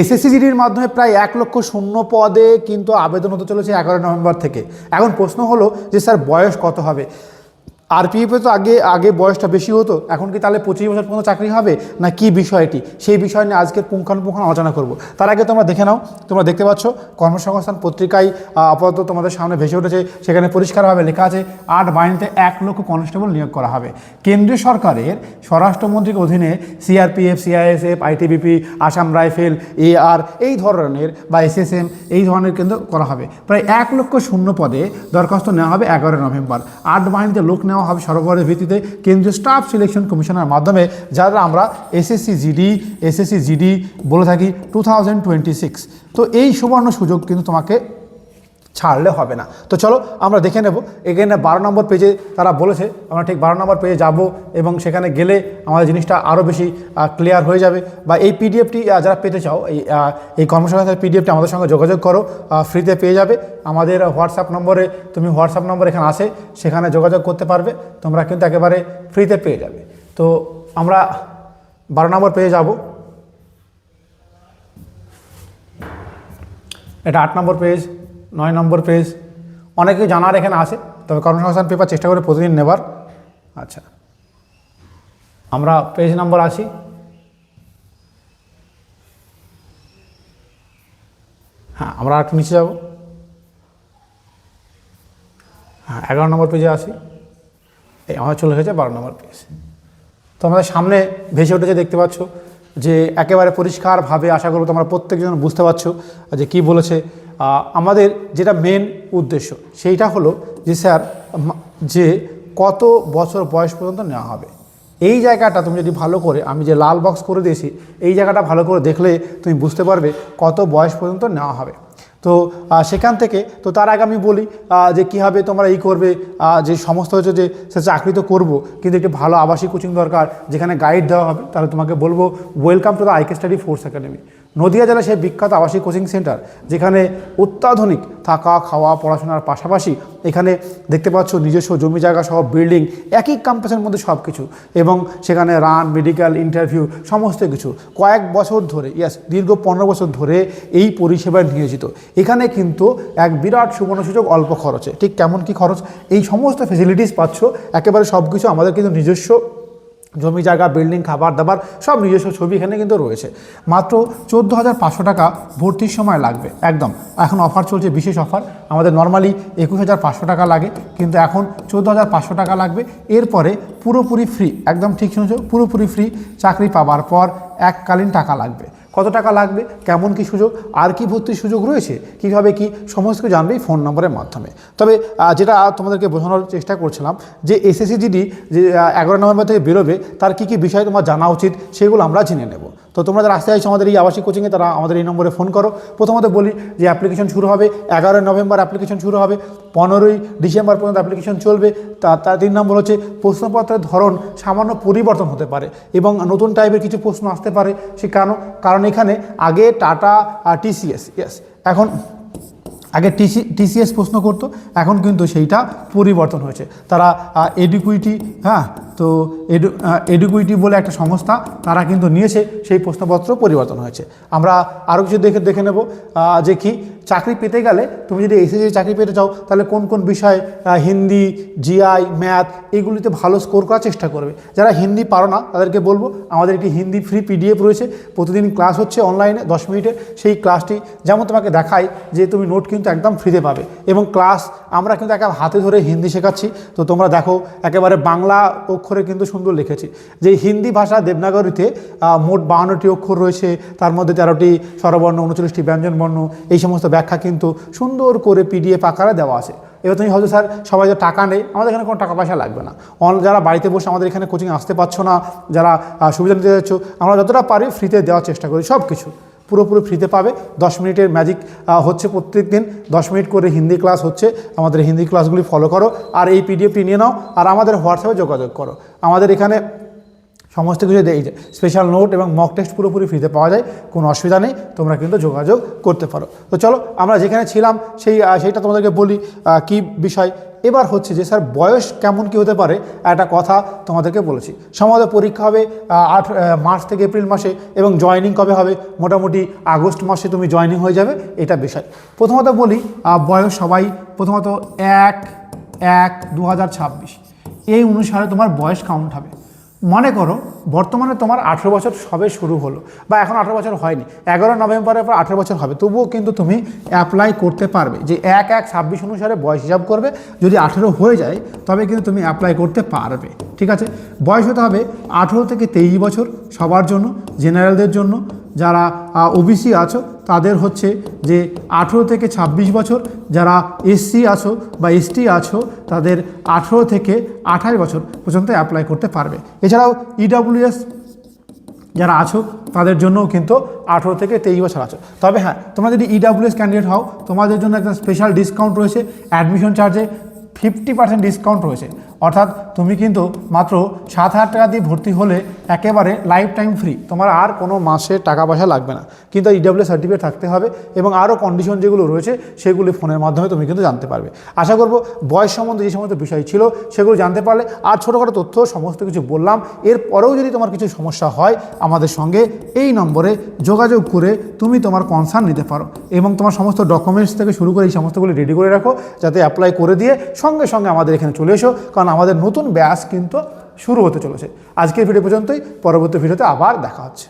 SSC জিডির মাধ্যমে প্রায় এক লক্ষ শূন্য পদে কিন্তু আবেদন হতে চলেছে এগারো নভেম্বর থেকে। এখন প্রশ্ন হলো যে, স্যার, বয়স কত হবে? আরপিএফে তো আগে আগে বয়সটা বেশি হতো, এখন কি তাহলে পঁচিশ বছর পর্যন্ত চাকরি হবে? না কি বিষয়টি সেই বিষয় নিয়ে আজকের পুঙ্খানুপুঙ্খান আলোচনা করব। তার আগে তোমরা দেখে নাও, তোমরা দেখতে পাচ্ছ, কর্মসংস্থান পত্রিকায় আপাতত তোমাদের সামনে ভেসে উঠেছে, সেখানে পরিষ্কারভাবে লেখা আছে, আট বাহিনীতে এক লক্ষ কনস্টেবল নিয়োগ করা হবে। কেন্দ্রীয় সরকারের স্বরাষ্ট্রমন্ত্রীর অধীনে CRPF CISF ITBP Assam rifle AR এই ধরনের বা এসএসএম এই ধরনের কেন্দ্র করা হবে। প্রায় এক লক্ষ শূন্য পদে দরখাস্ত নেওয়া হবে এগারো নভেম্বর। আট বাহিনীতে লোক নেওয়া হবে সরবরাহের ভিত্তিতে কেন্দ্রীয় স্টাফ সিলেকশন কমিশনের মাধ্যমে, যারা আমরা এসএসসি জিডি এসএসসি জিডি বলে থাকি টু থাউজেন্ড টোয়েন্টি সিক্স তো এই সুবর্ণ সুযোগ কিন্তু তোমাকে ছাড়লে হবে না। তো চলো আমরা দেখে নেব। এখানে বারো নম্বর পেজে তারা বলেছে, আমরা ঠিক বারো নম্বর পেজে যাব এবং সেখানে গেলে আমাদের জিনিসটা আরও বেশি ক্লিয়ার হয়ে যাবে। বা এই পিডিএফটি যারা পেতে চাও, এই এই কর্মসংস্থানের পিডিএফটি আমাদের সঙ্গে যোগাযোগ করো ফ্রিতে পেয়ে যাবে। আমাদের হোয়াটসঅ্যাপ নম্বরে, তুমি হোয়াটসঅ্যাপ নম্বর এখানে আসে, সেখানে যোগাযোগ করতে পারবে। তোমরা কিন্তু একেবারে ফ্রিতে পেয়ে যাবে। তো আমরা বারো নম্বর পেয়ে যাব। এটা আট নম্বর পেজ নয় নম্বর পেজ অনেকেই জানার এখানে আছে, তবে কর্মসংস্থান পেপার চেষ্টা করে প্রতিদিন নেবার। আচ্ছা। আমরা পেজ নম্বর আছি হ্যাঁ আমরা একটু নিচে যাব। হ্যাঁ এগারো নম্বর পেজে আসি। এই আমার চলে গেছে বারো নম্বর পেজ তো আমাদের সামনে ভেসে উঠেছে, দেখতে পাচ্ছ যে একেবারে পরিষ্কারভাবে আশা করব তোমরা প্রত্যেকজন বুঝতে পারছ যে কি বলেছে। আমাদের যেটা মেন উদ্দেশ্য, সেইটা হলো যে স্যার যে কত বছর বয়স পর্যন্ত নেওয়া হবে। এই জায়গাটা তুমি যদি ভালো করে, আমি যে লাল বক্স করে দিয়েছি, এই জায়গাটা ভালো করে দেখলে তুমি বুঝতে পারবে কত বয়স পর্যন্ত নেওয়া হবে। তো সেখান থেকে, তো তার আগে আমি বলি যে কীভাবে তোমরা এই করবে যে সমস্ত হচ্ছে যে সে চাকরি তো করব, কিন্তু একটি ভালো আবাসিক কোচিং দরকার, যেখানে গাইড দেওয়া হবে, তাহলে তোমাকে বলব welcome to the IK study force academy Nadia জেলা সেই বিখ্যাত আবাসিক কোচিং সেন্টার, যেখানে অত্যাধুনিক থাকা, খাওয়া, পড়াশোনার পাশাপাশি এখানে দেখতে পাচ্ছ নিজস্ব জমি জায়গা সহ বিল্ডিং, একই ক্যাম্পাসের মধ্যে সব কিছু এবং সেখানে রান মেডিকেল ইন্টারভিউ সমস্ত কিছু। কয়েক বছর ধরে ইয়াস দীর্ঘ পনেরো বছর ধরে এই পরিষেবায় নিয়োজিত। এখানে কিন্তু এক বিরাট সুবর্ণ সুযোগ অল্প খরচে। ঠিক কেমন কি খরচ? এই সমস্ত ফেসিলিটিস পাচ্ছ, একেবারে সব কিছু আমাদের কিন্তু নিজস্ব জমি জায়গা বিল্ডিং খাবার দাবার সব নিজস্ব ছবি এখানে কিন্তু রয়েছে। মাত্র চোদ্দ হাজার পাঁচশো টাকা ভর্তির সময় লাগবে, একদম। এখন অফার চলছে, বিশেষ অফার আমাদের নর্মালি একুশ হাজার পাঁচশো টাকা লাগে, কিন্তু এখন চোদ্দ হাজার পাঁচশো টাকা লাগবে। এরপরে পুরোপুরি ফ্রি একদম ঠিক শুনেছ, পুরোপুরি ফ্রি চাকরি পাবার পর এককালীন টাকা লাগবে। কত টাকা লাগবে, কেমন কি সুযোগ, আর কি ভর্তির সুযোগ রয়েছে, কীভাবে কি, সমস্ত কিছু জানবে ফোন নম্বরের মাধ্যমে। তবে যেটা তোমাদেরকে বোঝানোর চেষ্টা করছিলাম, যে এসএসসি জিডি যে এগারো নভেম্বর থেকে বেরোবে, তার কী কী বিষয় তোমার জানা উচিত, সেগুলো আমরা জেনে নেব। তো তোমরা যারা আসতে চাইছো আমাদের এই আবাসিক কোচিংয়ে তারা আমাদের এই নম্বরে ফোন করো। প্রথমত বলি যে অ্যাপ্লিকেশন শুরু হবে এগারোই নভেম্বর অ্যাপ্লিকেশন শুরু হবে, পনেরোই ডিসেম্বর পর্যন্ত অ্যাপ্লিকেশন চলবে। তা- তার তিন নম্বর হচ্ছে প্রশ্নপত্রের ধরন সামান্য পরিবর্তন হতে পারে এবং নতুন টাইপের কিছু প্রশ্ন আসতে পারে। সে কেন কারণ এখানে আগে টাটা আর টিসিএস ইয়েস এখন আগে টিসি, টিসিএস প্রশ্ন করত, এখন কিন্তু সেইটা পরিবর্তন হয়েছে। তারা এডুকুইটি হ্যাঁ তো এডু এডুকুইটি বলে একটা সংস্থা তারা কিন্তু নিয়েছে, সেই প্রশ্নপত্র পরিবর্তন হয়েছে। আমরা আরও কিছু দেখে দেখে নেব যে কি চাকরি পেতে গেলে তুমি যদি এসএসসি চাকরি পেতে চাও, তাহলে কোন কোন বিষয়ে হিন্দি জিআই ম্যাথ এগুলিতে ভালো স্কোর করার চেষ্টা করবে। যারা হিন্দি পারো না, তাদেরকে বলব, আমাদের একটি হিন্দি ফ্রি পিডিএফ রয়েছে, প্রতিদিন ক্লাস হচ্ছে অনলাইনে দশ মিনিটে। সেই ক্লাসটি যেমন তোমাকে দেখায় যে তুমি নোট কিন্তু একদম ফ্রিতে পাবে। এবং ক্লাস আমরা কিন্তু একেবারে হাতে ধরে হিন্দি শেখাচ্ছি। তো তোমরা দেখো, একেবারে বাংলা অক্ষরে কিন্তু সুন্দর লিখেছি। যে হিন্দি ভাষা দেবনাগরীতে মোট বাহান্নটি অক্ষর রয়েছে। তার মধ্যে তেরোটি, স্বরবর্ণ, উনচল্লিশটি, ব্যঞ্জনবর্ণ, এই সমস্ত ব্যাখ্যা কিন্তু সুন্দর করে পিডিএফ আকারে দেওয়া আছে। এবার তুমি হয়তো স্যার, সবাই যে টাকা নেই, আমাদের এখানে কোনো টাকা পয়সা লাগবে না। অন যারা বাড়িতে বসে আমাদের এখানে কোচিং আসতে পারছ না, যারা সুবিধা নিতে যাচ্ছ আমরা যতটা পারি ফ্রিতে দেওয়ার চেষ্টা করি সব কিছু পুরোপুরি ফ্রিতে পাবে। দশ মিনিটের ম্যাজিক হচ্ছে প্রত্যেক দিন। দশ মিনিট করে হিন্দি ক্লাস হচ্ছে। আমাদের হিন্দি ক্লাসগুলি ফলো করো। আর এই পিডিএফটি নিয়ে নাও। আর আমাদের হোয়াটসঅ্যাপে যোগাযোগ করো। আমাদের এখানে সমস্ত কিছু দেয় স্পেশাল নোট এবং মক টেস্ট পুরোপুরি ফ্রিতে পাওয়া যায়, কোনো অসুবিধা নেই, তোমরা কিন্তু যোগাযোগ করতে পারো। তো চলো, আমরা যেখানে ছিলাম, সেই সেইটা তোমাদেরকে বলি কি বিষয়? এবার হচ্ছে যে, স্যার, বয়স কেমন কি হতে পারে? একটা কথা তোমাদেরকে বলেছি। সম্ভবত পরীক্ষা হবে আট মার্চ থেকে এপ্রিল মাসে এবং জয়নিং কবে হবে? মোটামুটি আগস্ট মাসে তুমি জয়নিং হয়ে যাবে, এটা বিষয়। প্রথমত বলি বয়স সবাই, প্রথমত এক এক দু এই অনুসারে তোমার বয়স কাউন্ট হবে। মনে করো, বর্তমানে তোমার আঠেরো বছর সবে শুরু হলো, বা এখন আঠেরো বছর হয়নি, এগারো নভেম্বরের পর আঠেরো বছর হবে, তবুও কিন্তু তুমি অ্যাপ্লাই করতে পারবে, যে এক এক ছাব্বিশ অনুসারে বয়স হিসাব করবে, যদি আঠেরো হয়ে যায়, তবে কিন্তু তুমি অ্যাপ্লাই করতে পারবে, ঠিক আছে? বয়স হতে হবে আঠেরো থেকে তেইশ বছর সবার জন্য জেনারেলদের জন্য যারা ওবিসি আছো, তাদের হচ্ছে যে আঠেরো থেকে ২৬ বছর, যারা এসসি আছো বা এসটি আছো, তাদের আঠেরো থেকে আঠাশ বছর পর্যন্ত অ্যাপ্লাই করতে পারবে। এছাড়াও ইডাব্লিউএস যারা আছো, তাদের জন্যও কিন্তু আঠেরো থেকে তেইশ বছর আছো। তবে হ্যাঁ তোমরা যদি ইডাব্লিউএস ক্যান্ডিডেট হও, তোমাদের জন্য একটা স্পেশাল ডিসকাউন্ট রয়েছে। অ্যাডমিশন চার্জে ফিফটি পার্সেন্ট ডিসকাউন্ট রয়েছে। অর্থাৎ তুমি কিন্তু মাত্র সাত হাজার টাকা দিয়ে ভর্তি হলে একেবারে লাইফ টাইম ফ্রি তোমার আর কোনো মাসে টাকা পয়সা লাগবে না। কিন্তু ইডাব্লিউ সার্টিফিকেট থাকতে হবে এবং আরও কন্ডিশন যেগুলো রয়েছে, সেগুলি ফোনের মাধ্যমে তুমি কিন্তু জানতে পারবে। আশা করব বয়স সম্বন্ধে যে সমস্ত বিষয় ছিল, সেগুলো জানতে পারলে আর ছোটোখাটো তথ্য, সমস্ত কিছু বললাম। এরপরেও যদি তোমার কিছু সমস্যা হয়, আমাদের সঙ্গে এই নম্বরে যোগাযোগ করে তুমি তোমার কনসার্ন নিতে পারো এবং তোমার সমস্ত ডকুমেন্টস থেকে শুরু করে এই সমস্তগুলি রেডি করে রাখো, যাতে অ্যাপ্লাই করে দিয়ে সঙ্গে সঙ্গে আমাদের এখানে চলে এসো। কারণ আমাদের নতুন ব্যাস কিন্তু শুরু হতে চলেছে। আজকের ভিডিও পর্যন্তই। পরবর্তী ভিডিওতে আবার দেখা হচ্ছে।